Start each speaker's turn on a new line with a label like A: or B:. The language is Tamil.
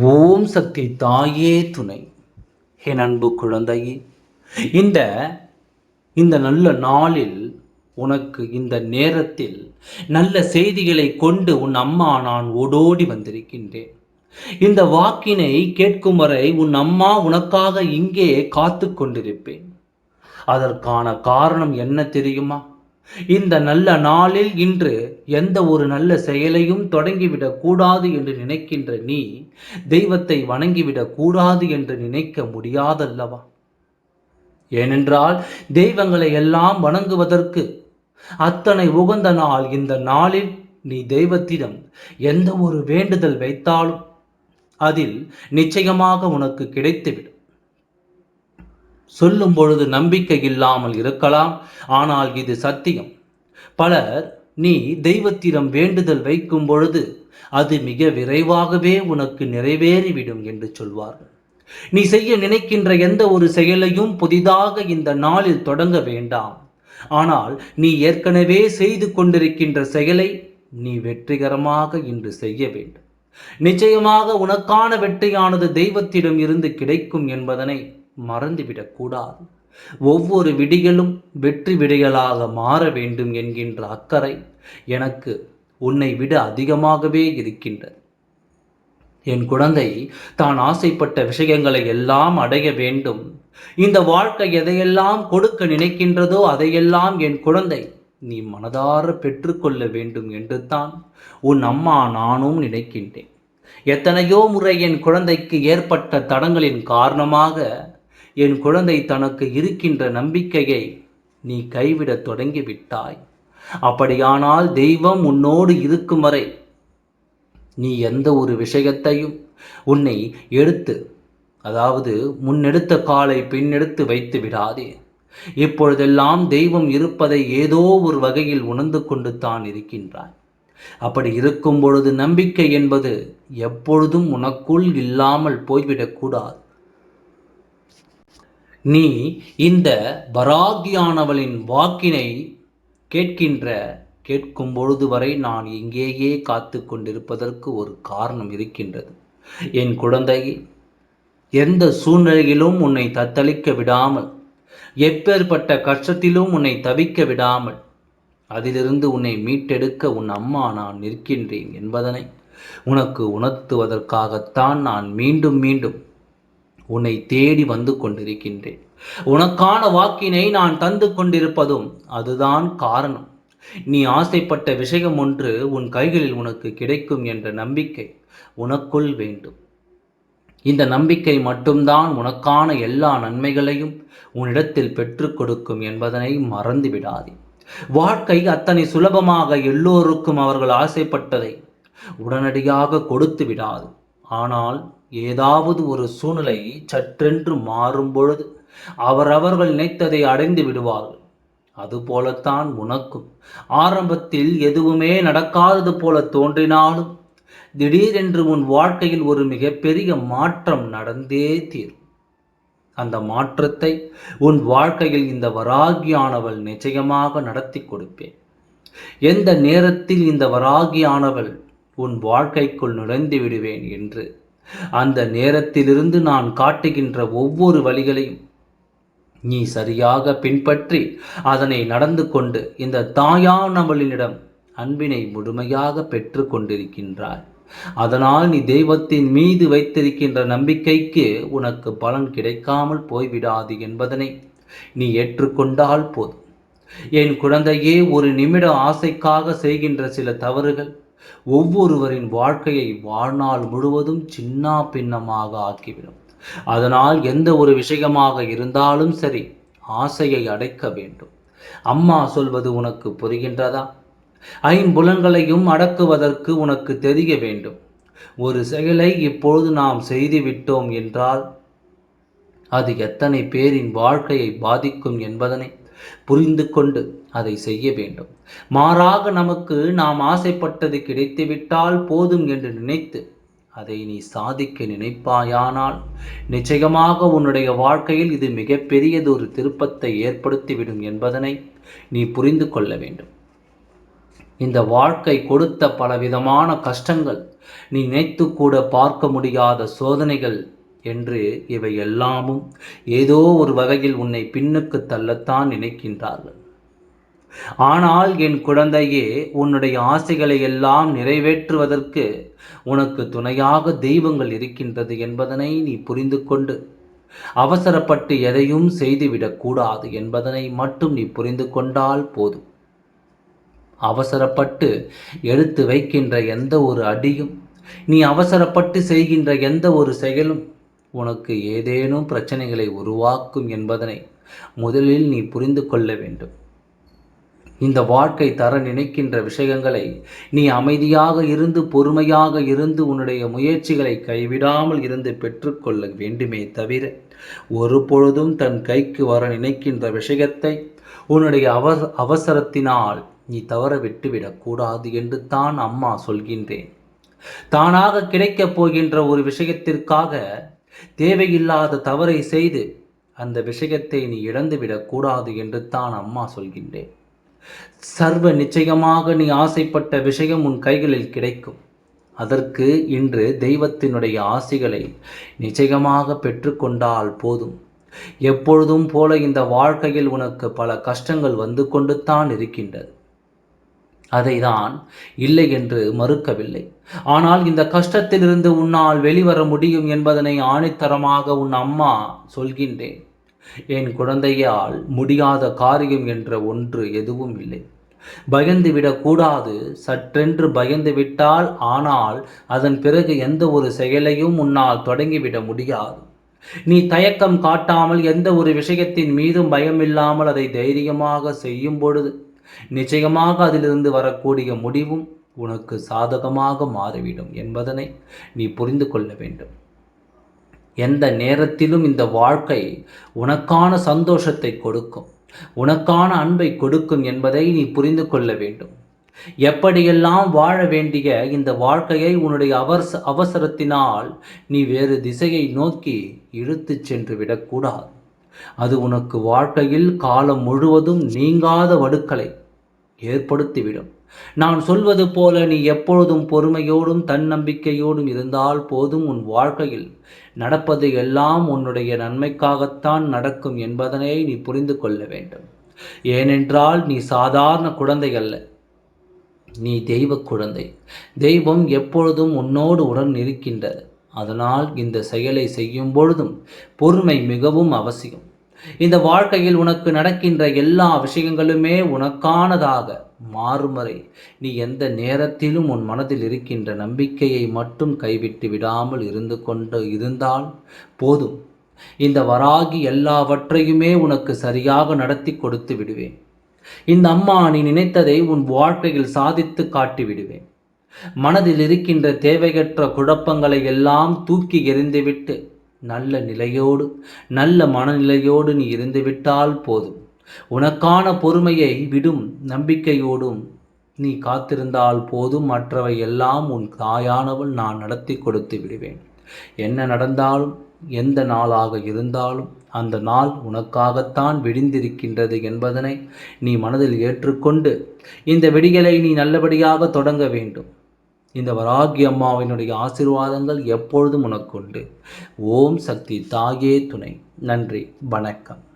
A: ஓம் சக்தி தாயே துணை. என் அன்பு குழந்தையே இந்த இந்த நல்ல நாளில் உனக்கு இந்த நேரத்தில் நல்ல செய்திகளை கொண்டு உன் அம்மா நான் ஓடோடி வந்திருக்கின்றேன். இந்த வாக்கினை கேட்கும் வரை உன் அம்மா உனக்காக இங்கே காத்து கொண்டிருப்பேன். அதற்கான காரணம் என்ன தெரியுமா? இந்த நல்ல நாளில் இன்று எந்த ஒரு நல்ல செயலையும் தொடங்கிவிடக் கூடாது என்று நினைக்கின்ற நீ தெய்வத்தை வணங்கிவிடக் கூடாது என்று நினைக்க முடியாதல்லவா? ஏனென்றால் தெய்வங்களை எல்லாம் வணங்குவதற்கு அத்தனை உகந்த நாள் இந்த நாளில் நீ தெய்வத்திடம் எந்த ஒரு வேண்டுதல் வைத்தாலும் அதில் நிச்சயமாக உனக்கு கிடைத்துவிடும். சொல்லும் பொழுது நம்பிக்கை இல்லாமல் இருக்கலாம். ஆனால் இது சத்தியம். பலர் நீ தெய்வத்திடம் வேண்டுதல் வைக்கும் பொழுது அது மிக விரைவாகவே உனக்கு நிறைவேறிவிடும் என்று சொல்வார்கள். நீ செய்ய நினைக்கின்ற எந்த ஒரு செயலையும் புதிதாக இந்த நாளில் தொடங்க வேண்டாம். ஆனால் நீ ஏற்கனவே செய்து கொண்டிருக்கின்ற செயலை நீ வெற்றிகரமாக இன்று செய்ய வேண்டும். நிச்சயமாக உனக்கான வெற்றியானது தெய்வத்திடம் இருந்து கிடைக்கும் என்பதனை மறந்துவிடக்கூடாது. ஒவ்வொரு விடிகளும் வெற்றி விடிகளாக மாற வேண்டும் என்கின்ற அக்கறை எனக்கு உன்னை விட அதிகமாகவே இருக்கின்றது. என் குழந்தை தான் ஆசைப்பட்ட விஷயங்களை எல்லாம் அடைய வேண்டும். இந்த வாழ்க்கை எதையெல்லாம் கொடுக்க நினைக்கின்றதோ அதையெல்லாம் என் குழந்தை நீ மனதார பெற்றுக்கொள்ள வேண்டும் என்று தான் உன் அம்மா நானும் நினைக்கின்றேன். எத்தனையோ முறை என் குழந்தைக்கு ஏற்பட்ட தடங்களின் காரணமாக என் குழந்தை தனக்கு இருக்கின்ற நம்பிக்கையை நீ கைவிடத் தொடங்கிவிட்டாய். அப்படியானால் தெய்வம் உன்னோடு இருக்கும் வரை நீ எந்த ஒரு விஷயத்தையும் உன்னை எடுத்து அதாவது முன்னெடுத்த காலை பின்னெடுத்து வைத்து விடாதே. இப்பொழுதெல்லாம் தெய்வம் இருப்பதை ஏதோ ஒரு வகையில் உணர்ந்து கொண்டு தான் இருக்கின்றாய். அப்படி இருக்கும் பொழுது நம்பிக்கை என்பது எப்பொழுதும் உனக்குள் இல்லாமல் போய்விடக்கூடாது நீ இந்த பராகியானவளின் வாக்கினை கேட்கின்ற கேட்கும் பொழுது வரை நான் இங்கேயே காத்து கொண்டிருப்பதற்கு ஒரு காரணம் இருக்கின்றது. என் குழந்தை எந்த சூழ்நிலையிலும் உன்னை தத்தளிக்க விடாமல் எப்பேற்பட்ட கஷ்டத்திலும் உன்னை தவிக்க விடாமல் அதிலிருந்து உன்னை மீட்டெடுக்க உன் அம்மா நான் நிற்கின்றேன் என்பதனை உனக்கு உணர்த்துவதற்காகத்தான் நான் மீண்டும் மீண்டும் உன்னை தேடி வந்து கொண்டிருக்கின்றேன். உனக்கான வாக்கினை நான் தந்து கொண்டிருப்பதும் அதுதான் காரணம். நீ ஆசைப்பட்ட விஷயம் ஒன்று உன் கைகளில் உனக்கு கிடைக்கும் என்ற நம்பிக்கை உனக்குள் வேண்டும். இந்த நம்பிக்கை மட்டும்தான் உனக்கான எல்லா நன்மைகளையும் உன்னிடத்தில் பெற்றுக் கொடுக்கும் என்பதனை மறந்துவிடாதே. வாழ்க்கை அத்தனை சுலபமாக எல்லோருக்கும் அவர்கள் ஆசைப்பட்டதை உடனடியாக கொடுத்து விடாது. ஆனால் ஏதாவது ஒரு சூழ்நிலை சற்றென்று மாறும் பொழுது அவரவர்கள் நினைத்ததை அடைந்து விடுவார்கள். அதுபோலத்தான் உனக்கும். ஆரம்பத்தில் எதுவுமே நடக்காதது போல தோன்றினாலும் திடீரென்று உன் வாழ்க்கையில் ஒரு மிகப்பெரிய மாற்றம் நடந்தே தீரும். அந்த மாற்றத்தை உன் வாழ்க்கையில் இந்த வராகியானவள் நிச்சயமாக நடத்தி கொடுப்பேன். எந்த நேரத்தில் இந்த வராகியானவள் உன் வாழ்க்கைக்குள் நுழைந்து விடுவேன் என்று அந்த நேரத்திலிருந்து நான் காட்டுகின்ற ஒவ்வொரு வழிகளையும் நீ சரியாக பின்பற்றி அதனை நடந்து கொண்டு இந்த தாயானவளினிடம் அன்பினை முழுமையாக பெற்று கொண்டிருக்கின்றாய். அதனால் நீ தெய்வத்தின் மீது வைத்திருக்கின்ற நம்பிக்கைக்கு உனக்கு பலன் கிடைக்காமல் போய்விடாது என்பதனை நீ ஏற்றுக்கொண்டால் போதும். என் குழந்தையே ஒரு நிமிட ஆசைக்காக செய்கின்ற சில தவறுகள் ஒவ்வொருவரின் வாழ்க்கையை வாழ்நாள் முழுவதும் சின்ன பின்னமாக ஆக்கிவிடும். அதனால் எந்த ஒரு விஷயமாக இருந்தாலும் சரி ஆசையை அடைக்க வேண்டும். அம்மா சொல்வது உனக்கு புரிகின்றதா? ஐம்புலன்களையும் அடக்குவதற்கு உனக்கு தெரிய வேண்டும். ஒரு செயலை இப்பொழுது நாம் செய்துவிட்டோம் என்றால் அது எத்தனை பேரின் வாழ்க்கையை பாதிக்கும் என்பதனை புரிந்து கொண்டு அதை செய்ய வேண்டும். மாறாக நமக்கு நாம் ஆசைப்பட்டது கிடைத்துவிட்டால் போதும் என்று நினைத்து அதை நீ சாதிக்க நினைப்பாயானால் நிச்சயமாக உன்னுடைய வாழ்க்கையில் இது மிகப்பெரியதொரு திருப்பத்தை ஏற்படுத்திவிடும் என்பதனை நீ புரிந்து கொள்ள வேண்டும். இந்த வாழ்க்கை கொடுத்த பலவிதமான கஷ்டங்கள் நீ நினைத்து கூட பார்க்க முடியாத சோதனைகள் என்று இவை எல்லாமும் ஏதோ ஒரு வகையில் உன்னை பின்னுக்கு தள்ளத்தான் நினைக்கின்றார்கள். ஆனால் என் குழந்தையே உன்னுடைய ஆசைகளை எல்லாம் நிறைவேற்றுவதற்கு உனக்கு துணையாக தெய்வங்கள் இருக்கின்றது என்பதனை நீ புரிந்து கொண்டு அவசரப்பட்டு எதையும் செய்துவிடக்கூடாது என்பதனை மட்டும் நீ புரிந்து கொண்டால் போதும். அவசரப்பட்டு எடுத்து வைக்கின்ற எந்த ஒரு அடியும் நீ அவசரப்பட்டு செய்கின்ற எந்த ஒரு செயலும் உனக்கு ஏதேனும் பிரச்சனைகளை உருவாக்கும் என்பதனை முதலில் நீ புரிந்து கொள்ள வேண்டும். இந்த வாழ்க்கை தர நினைக்கின்ற விஷயங்களை நீ அமைதியாக இருந்து பொறுமையாக இருந்து உன்னுடைய முயற்சிகளை கைவிடாமல் இருந்து பெற்றுக்கொள்ள வேண்டுமே தவிர ஒரு பொழுதும் தன் கைக்கு வர நினைக்கின்ற விஷயத்தை உன்னுடைய அவ அவசரத்தினால் நீ தவற விட்டுவிடக்கூடாது என்று தான் அம்மா சொல்கின்றேன். தானாக கிடைக்கப் போகின்ற ஒரு விஷயத்திற்காக தேவையில்லாத தவறை செய்து அந்த விஷயத்தை நீ இழந்துவிடக்கூடாது என்று தான் அம்மா சொல்கின்றேன். சர்வ நிச்சயமாக நீ ஆசைப்பட்ட விஷயம் உன் கைகளில் கிடைக்கும். அதற்கு இன்று தெய்வத்தினுடைய ஆசைகளை நிச்சயமாக பெற்றுக்கொண்டால் போதும். எப்பொழுதும் போல இந்த வாழ்க்கையில் உனக்கு பல கஷ்டங்கள் வந்து கொண்டு தான் இருக்கின்றது. அதை தான் இல்லை என்று மறுக்கவில்லை. ஆனால் இந்த கஷ்டத்திலிருந்து உன்னால் வெளிவர முடியும் என்பதனை ஆணித்தரமாக உன் அம்மா சொல்கின்றேன். என் குழந்தையால் முடியாத காரியம் என்ற ஒன்று எதுவும் இல்லை. பயந்து விடக்கூடாது சற்றென்று பயந்து விட்டால் ஆனால் அதன் பிறகு எந்த ஒரு செயலையும் உன்னால் தொடங்கிவிட முடியாது. நீ தயக்கம் காட்டாமல் எந்த ஒரு விஷயத்தின் மீதும் பயமில்லாமல் அதை தைரியமாக செய்யும் பொழுது நிச்சயமாக அதிலிருந்து வரக்கூடிய முடிவும் உனக்கு சாதகமாக மாறிவிடும் என்பதனை நீ புரிந்து கொள்ள வேண்டும். எந்த நேரத்திலும் இந்த வாழ்க்கை உனக்கான சந்தோஷத்தை கொடுக்கும். உனக்கான அன்பை கொடுக்கும் என்பதை நீ புரிந்து கொள்ள வேண்டும். எப்படியெல்லாம் வாழ வேண்டிய இந்த வாழ்க்கையை உன்னுடைய அவச அவசரத்தினால் நீ வேறு திசையை நோக்கி இழுத்துச் சென்று விடக்கூடாது. அது உனக்கு வாழ்க்கையில் காலம் முழுவதும் நீங்காத வடுக்களை ஏற்படுத்திவிடும். நான் சொல்வது போல நீ எப்பொழுதும் பொறுமையோடும் தன்னம்பிக்கையோடும் இருந்தால் போதும் உன் வாழ்க்கையில். நடப்பது எல்லாம் உன்னுடைய நன்மைக்காகத்தான் நடக்கும் என்பதனை நீ புரிந்து கொள்ள வேண்டும். ஏனென்றால் நீ சாதாரண குழந்தை அல்ல. நீ தெய்வ குழந்தை. தெய்வம் எப்பொழுதும் உன்னோடு உடன் இருக்கின்றது. அதனால் இந்த செயலை செய்யும் பொழுதும் பொறுமை மிகவும் அவசியம். இந்த வாழ்க்கையில் உனக்கு நடக்கின்ற எல்லா விஷயங்களுமே உனக்கானதாக மாறுமறை நீ எந்த நேரத்திலும் உன் மனதில் இருக்கின்ற நம்பிக்கையை மட்டும் கைவிட்டு விடாமல் இருந்து கொண்டு இருந்தால் போதும். இந்த வராகி எல்லாவற்றையுமே உனக்கு சரியாக நடத்தி கொடுத்து விடுவேன். இந்த அம்மா நீ நினைத்ததை உன் வாழ்க்கையில் சாதித்து காட்டி விடுவேன். மனதில் இருக்கின்ற தேவையற்ற குழப்பங்களை எல்லாம் தூக்கி எறிந்துவிட்டு நல்ல நிலையோடு நல்ல மனநிலையோடு நீ இருந்துவிட்டால் போதும். உனக்கான பொறுமையை விடும் நம்பிக்கையோடும் நீ காத்திருந்தால் போதும். மற்றவை எல்லாம் உன் தாயானவள் நான் நடத்தி கொடுத்து விடுவேன். என்ன நடந்தாலும் எந்த நாளாக இருந்தாலும் அந்த நாள் உனக்காகத்தான் விடிந்திருக்கின்றது என்பதனை நீ மனதில் ஏற்றுக்கொண்டு இந்த விடிகளை நீ நல்லபடியாக தொடங்க வேண்டும். இந்த வராகி அம்மாவினுடைய ஆசிர்வாதங்கள் எப்பொழுதும் உனக்குண்டு. ஓம் சக்தி தாயே துணை. நன்றி. வணக்கம்.